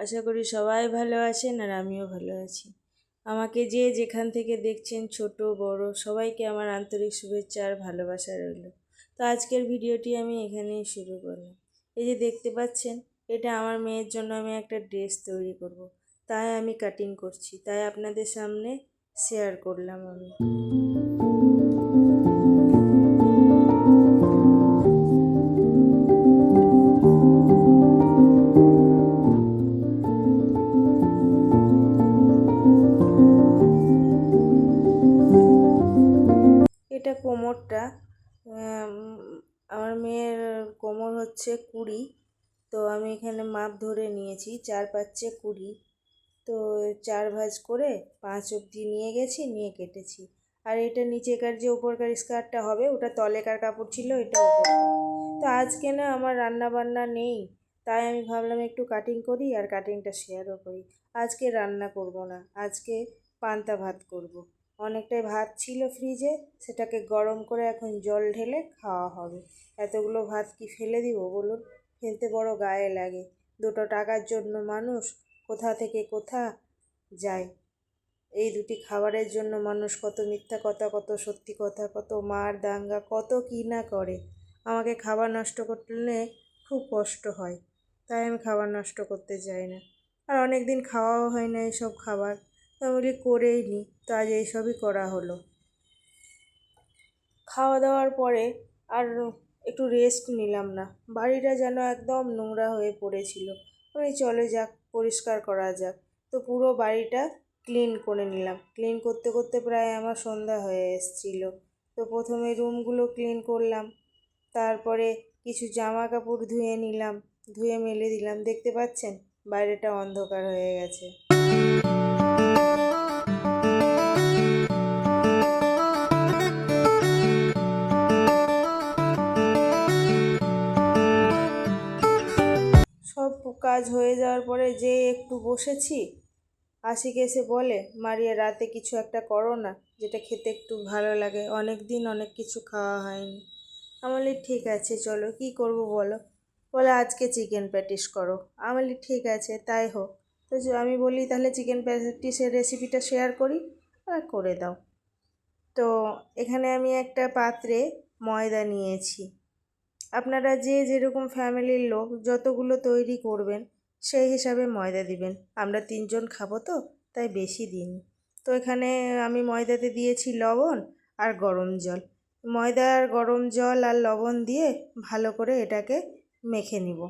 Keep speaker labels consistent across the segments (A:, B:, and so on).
A: আশা করি সবাই ভালো আছেন আর আমিও ভালো আছি। আমাকে যে যেখান থেকে দেখছেন, ছোট, বড়, সবাইকে আমার আন্তরিক শুভেচ্ছা আর ভালোবাসা রইল। তো আজকের ভিডিওটি আমি এখানেই শুরু করলাম। এই যে দেখতে পাচ্ছেন, এটা আমার মেয়ের জন্য আমি একটা ড্রেস তৈরি করব। তাই আমি কাটিং করছি। তাই আপনাদের সামনে শেয়ার করলাম আমি। এটা কোমরটা আমার মেয়ের কোমর হচ্ছে কুড়ি, তো আমি এখানে মাপ ধরে নিয়েছি, চার পাঁচে কুড়ি। তো চার ভাঁজ করে পাঁচ অবধি নিয়ে গেছি, নিয়ে কেটেছি। আর এটা নিচেকার যে উপরকার স্কার্টটা হবে, ওটা তলেকার কাপড় ছিল, এটা উপরকার। তো আজকে না আমার রান্না বান্না নেই, তাই আমি ভাবলাম একটু কাটিং করি আর কাটিংটা শেয়ারও করি। আজকে রান্না করব না, আজকে পান্তা ভাত করব। অনেকটাই ভাত ছিল ফ্রিজে সেটাকে গরম করে এখন জল ঢেলে খাওয়া হবে। এতগুলো ভাত কি ফেলে দিব বলুন? ফেলতে বড় গায়ে লাগে। দুটো টাকার জন্য মানুষ কোথা থেকে কোথা যায়? এই দুটি খাবারের জন্য মানুষ কত মিথ্যা কথা, কত সত্যি কথা, কত মার দাঙ্গা, কত কী না করে। আমাকে খাবার নষ্ট করলে খুব কষ্ট হয়, তাই আমি খাবার নষ্ট করতে চাই না। আর অনেক দিন খাওয়াও হয় না এইসব খাবার। তো আমি করেই নিই তো আজ এইসবই করা হলো। খাওয়া দাওয়ার পরে আর একটু রেস্ট নিলাম না। বাড়িটা যেন একদম নোংরা হয়ে পড়েছিল। আমি চলে যাক, পরিষ্কার করা যাক। তো পুরো বাড়িটা ক্লিন করে নিলাম। ক্লিন করতে করতে প্রায় আমার সন্ধ্যা হয়ে এসেছিল। তো প্রথমে রুমগুলো ক্লিন করলাম। তারপরে কিছু জামা কাপড় ধুয়ে নিলাম। ধুয়ে মেলে দিলাম। দেখতে পাচ্ছেন? বাইরেটা অন্ধকার হয়ে গেছে। কাজ হয়ে যাওয়ার পরে যে একটু বসেছি, আশিক এসে বলে, মারিয়া, রাতে কিছু একটা করো না, যেটা খেতে একটু ভালো লাগে। অনেক দিন অনেক কিছু খাওয়া হয়নি। আমি বলি, ঠিক আছে, চলো। কি করব বলো? বলে, আজকে চিকেন প্যাটিস করো। আমি বলি, ঠিক আছে, তাই হোক। তো আমি বলি, তাহলে চিকেন প্যাটিসের রেসিপিটা শেয়ার করি আর করে দাও। তো এখানে আমি একটা পাত্রে ময়দা নিয়েছি। আপনারা যে যেরকম ফ্যামিলির লোক, যতগুলো তৈরি করবেন, সেই হিসাবে ময়দা দিবেন। আমরা তিনজন খাব তো, তাই বেশি দিন তো এখানে আমি ময়দাতে দিয়েছি লবণ আর গরম জল। ময়দা আর গরম জল আর লবণ দিয়ে ভালো করে এটাকে মেখে নিব।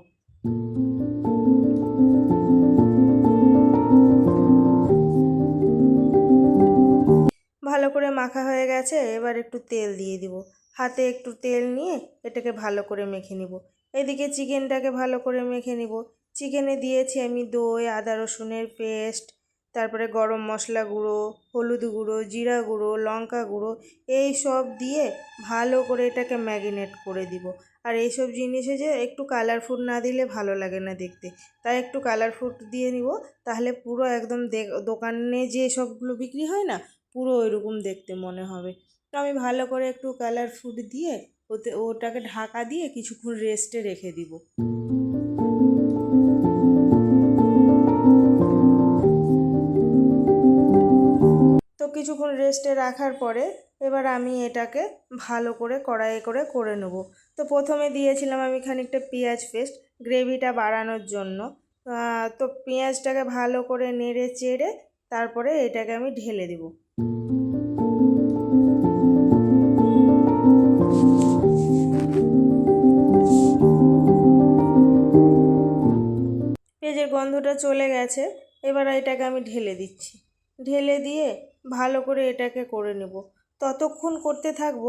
A: ভালো করে মাখা হয়ে গেছে, এবার একটু তেল দিয়ে দিব। হাতে একটু তেল নিয়ে এটাকে ভালো করে মেখে নিব। এদিকে চিকেনটাকে ভালো করে মেখে নিব। চিকেনে দিয়েছি আমি দই, আদা রসুনের পেস্ট, তারপরে গরম মশলা গুঁড়ো, হলুদ গুঁড়ো, জিরা গুঁড়ো, লঙ্কা গুঁড়ো, এই সব দিয়ে ভালো করে এটাকে ম্যাগিনেট করে দিব। আর এইসব জিনিসে যে একটু কালারফুড না দিলে ভালো লাগে না দেখতে। তাই একটু কালারফুড দিয়ে নিব, তাহলে পুরো একদম দোকানে যে সবগুলো বিক্রি হয় না, পুরো ওইরকম দেখতে মনে হবে। তো আমি ভালো করে একটু কালার ফুড দিয়ে ওতে, ওটাকে ঢাকা দিয়ে কিছুক্ষণ রেস্টে রেখে দিব। তো কিছুক্ষণ রেস্টে রাখার পরে এবার আমি এটাকে ভালো করে কড়াইয়ে করে করে নেব। তো প্রথমে দিয়েছিলাম আমি খানিকটা পেঁয়াজ পেস্ট গ্রেভিটা বাড়ানোর জন্য। তো পেঁয়াজটাকে ভালো করে নেড়ে চেড়ে তারপরে এটাকে আমি ঢেলে দেবো। পেঁয়াজের গন্ধটা চলে গেছে, এবার এটাকে আমি ঢেলে দিচ্ছি। ঢেলে দিয়ে ভালো করে এটাকে করে নেব। ততক্ষণ করতে থাকব,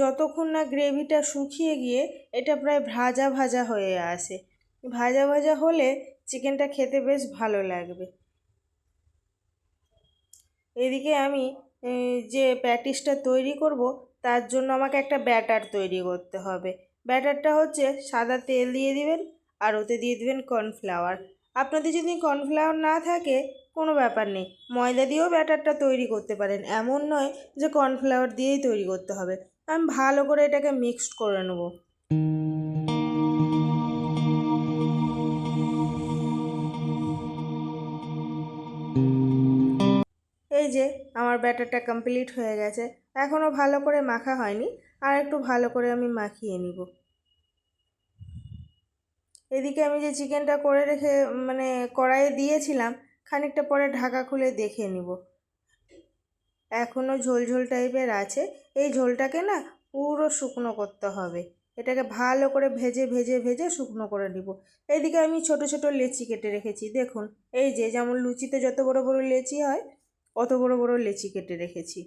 A: যতক্ষণ না গ্রেভিটা শুকিয়ে গিয়ে এটা প্রায় ভাজা ভাজা হয়ে আসে। ভাজা ভাজা হলে চিকেনটা খেতে বেশ ভালো লাগবে। এদিকে আমি যে প্যাটিসটা তৈরি করব, তার জন্য আমাকে একটা ব্যাটার তৈরি করতে হবে। ব্যাটারটা হচ্ছে সাদা তেল দিয়ে দিবেন, আর ওতে দিয়ে দিবেন কর্নফ্লাওয়ার। আপনাদের যদি কর্নফ্লাওয়ার না থাকে, কোনো ব্যাপার নেই। ময়দা দিয়েও ব্যাটারটা তৈরি করতে পারেন। এমন নয় যে কর্নফ্লাওয়ার দিয়েই তৈরি করতে হবে। আমি ভালো করে এটাকে মিক্সড করে নেব। এই যে, আমার ব্যাটারটা কমপ্লিট হয়ে গেছে। এখনও ভালো করে মাখা হয়নি। আর একটু ভালো করে আমি মাখিয়ে নিব। এদিকে আমি যে চিকেনটা করে রেখে মানে কড়াইয়ে দিয়েছিলাম, খানিকটা পরে ঢাকা খুলে দেখে নিব। এখনও ঝোল ঝোল টাইপের আছে। এই ঝোলটাকে না পুরো শুকনো করতে হবে। এটাকে ভালো করে ভেজে ভেজে ভেজে শুকনো করে নিব। এইদিকে আমি ছোট ছোট লেচি কেটে রেখেছি। দেখুন, এই যে যেমন লুচিতে যত বড় বড় লেচি হয়, অত বড় বড় লেচি কেটে রেখেছি।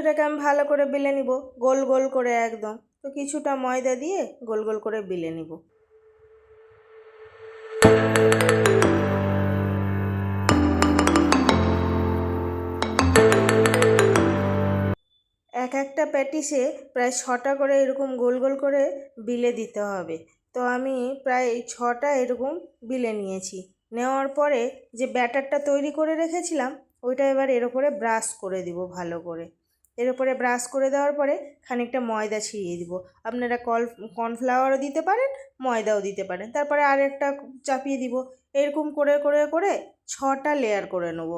A: এটাকে আমি ভালো করে বেলে নিব, গোল গোল করে একদম। তো কিছুটা ময়দা দিয়ে গোল গোল করে বেলে নিব। এক একটা প্যাটিসে প্রায় ছটা করে এরকম গোল গোল করে বিলে দিতে হবে। তো আমি প্রায় ছটা এরকম বিলে নিয়েছি। নেওয়ার পরে যে ব্যাটারটা তৈরি করে রেখেছিলাম, ওইটা এবার এর উপরে ব্রাশ করে দিব ভালো করে। এর উপরে ব্রাশ করে দেওয়ার পরে খানিকটা ময়দা ছিটিয়ে দিব। আপনারা কল, কর্নফ্লাওয়ারও দিতে পারেন, ময়দাও দিতে পারেন। তারপরে আরেকটা চাপিয়ে দিব। এরকম করে করে করে ছটা লেয়ার করে নেব।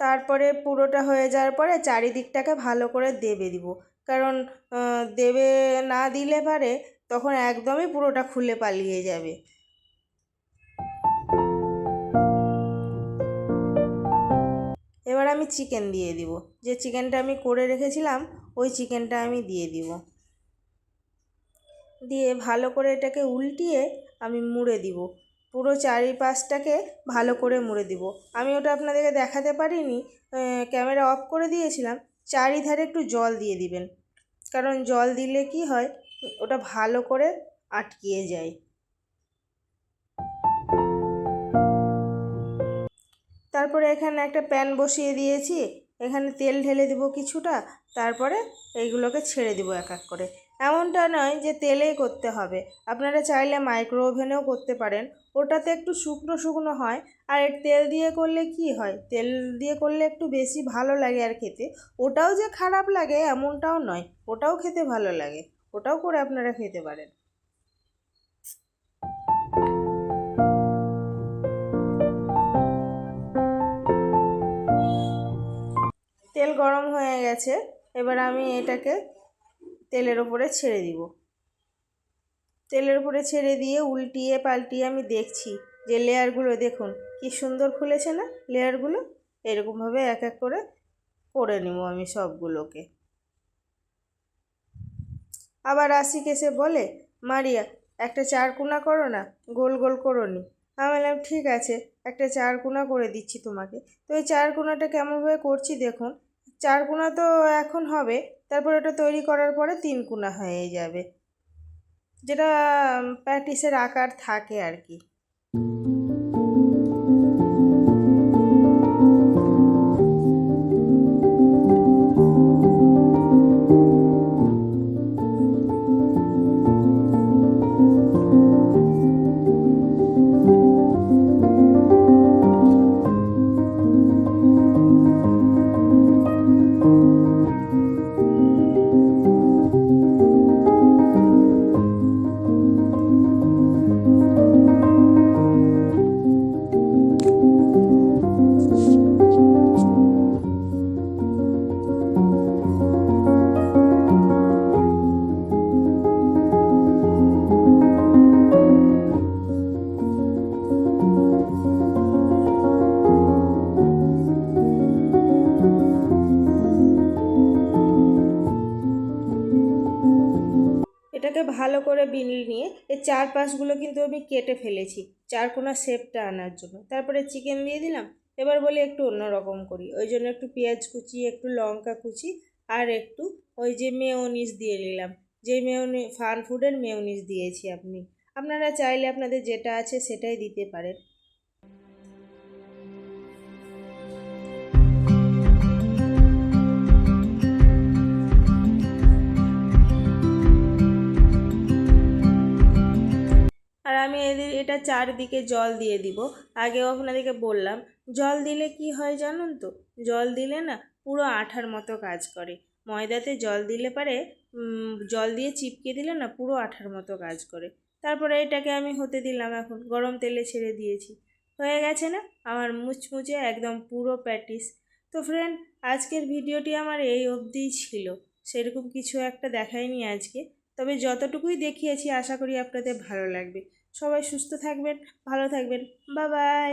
A: তারপরে পুরোটা হয়ে যাওয়ার পরে চারিদিকটাকে ভালো করে দেবে দিব। কারণ দেবে না দিলে পারে তখন একদমই পুরোটা খুলে পালিয়ে যাবে। এবার আমি চিকেন দিয়ে দিব। যে চিকেনটা আমি করে রেখেছিলাম, ওই চিকেনটা আমি দিয়ে দিব। দিয়ে ভালো করে এটাকে উল্টিয়ে আমি মুড়ে দিব। পুরো চারিপাশটাকে ভালো করে মুড়ে দিব। আমি ওটা আপনাদেরকে দেখাতে পারিনি ক্যামেরা অফ করে দিয়েছিলাম। চারিধারে একটু জল দিয়ে দিবেন। কারণ জল দিলে কি হয় ওটা ভালো করে আটকিয়ে যায়। তারপরে এখানে একটা প্যান বসিয়ে দিয়েছি। এখানে তেল ঢেলে দেবো কিছুটা, তারপরে এইগুলোকে ছেড়ে দিব এক এক করে। এমনটা নয় যে তেলেই করতে হবে। আপনারা চাইলে মাইক্রো ওভেনেও করতে পারেন। ওটাতে একটু শুকনো শুকনো হয়। আর তেল দিয়ে করলে কি হয়? তেল দিয়ে করলে একটু বেশি ভালো লাগে আর খেতে। ওটাও যে খারাপ লাগে এমনটাও নয়। ওটাও খেতে ভালো লাগে। ওটাও করে আপনারা খেতে পারেন। তেল গরম হয়ে গেছে, এবার আমি এটাকে তেলের ওপরে ছেড়ে দিব। তেলের উপরে ছেড়ে দিয়ে উল্টিয়ে পাল্টিয়ে আমি দেখছি যে লেয়ারগুলো দেখুন, কি সুন্দর খুলেছে না লেয়ারগুলো? এরকমভাবে এক এক করে করে নেব আমি সবগুলোকে। আবার আশিক এসে বলে, মারিয়া, একটা চারকোনা করো না, গোল গোল করো নি। আমি বললাম, ঠিক আছে, একটা চারকোনা করে দিচ্ছি তোমাকে। তো এই চারকোনাটা কেমনভাবে করছি দেখুন। চারকোনা তো এখন হবে, তারপর ওটা তৈরি করার পরে তিন কোনা হয়ে যাবে। যেটা প্র্যাকটিসের আকার থাকে আর কি। ভালো করে বিনল নিয়ে এর চার পাশগুলো কিন্তু আমি কেটে ফেলেছি। চার কোনা শেপটা আনার জন্য। তারপরে চিকেন দিয়ে দিলাম। এবার বলি একটু অন্যরকম করি। ওই জন্য একটু পেঁয়াজ কুচি, একটু লঙ্কা কুচি আর একটু ওই যে মেয়নিস দিয়ে নিলাম। যে মেয়নি, ফান ফুডের মেয়নিস দিয়েছি আপনি। আপনারা চাইলে আপনাদের যেটা আছে সেটাই দিতে পারেন। চারদিকে জল দিয়ে দিব। আগেও আপনাদেরকে বললাম, জল দিলে কি হয় জানুন তো? জল দিলে না পুরো আঠার মতো কাজ করে। ময়দাতে জল দিলে পারে জল দিয়ে চিপকে দিলে না পুরো আঠার মতো কাজ করে। তারপরে এটাকে আমি হতে দিলাম এখন, গরম তেলে ছেড়ে দিয়েছি। হয়ে গেছে না? আমার মুচমুচে একদম পুরো প্যাটিস। তো ফ্রেন্ড আজকের ভিডিওটি আমার এই অবধিই ছিল। সেরকম কিছু একটা দেখায়নি আজকে। তবে যতটুকুই দেখিয়েছি, আশা করি আপনাদের ভালো লাগবে। সবাই সুস্থ থাকবেন ভালো থাকবেন বা বাই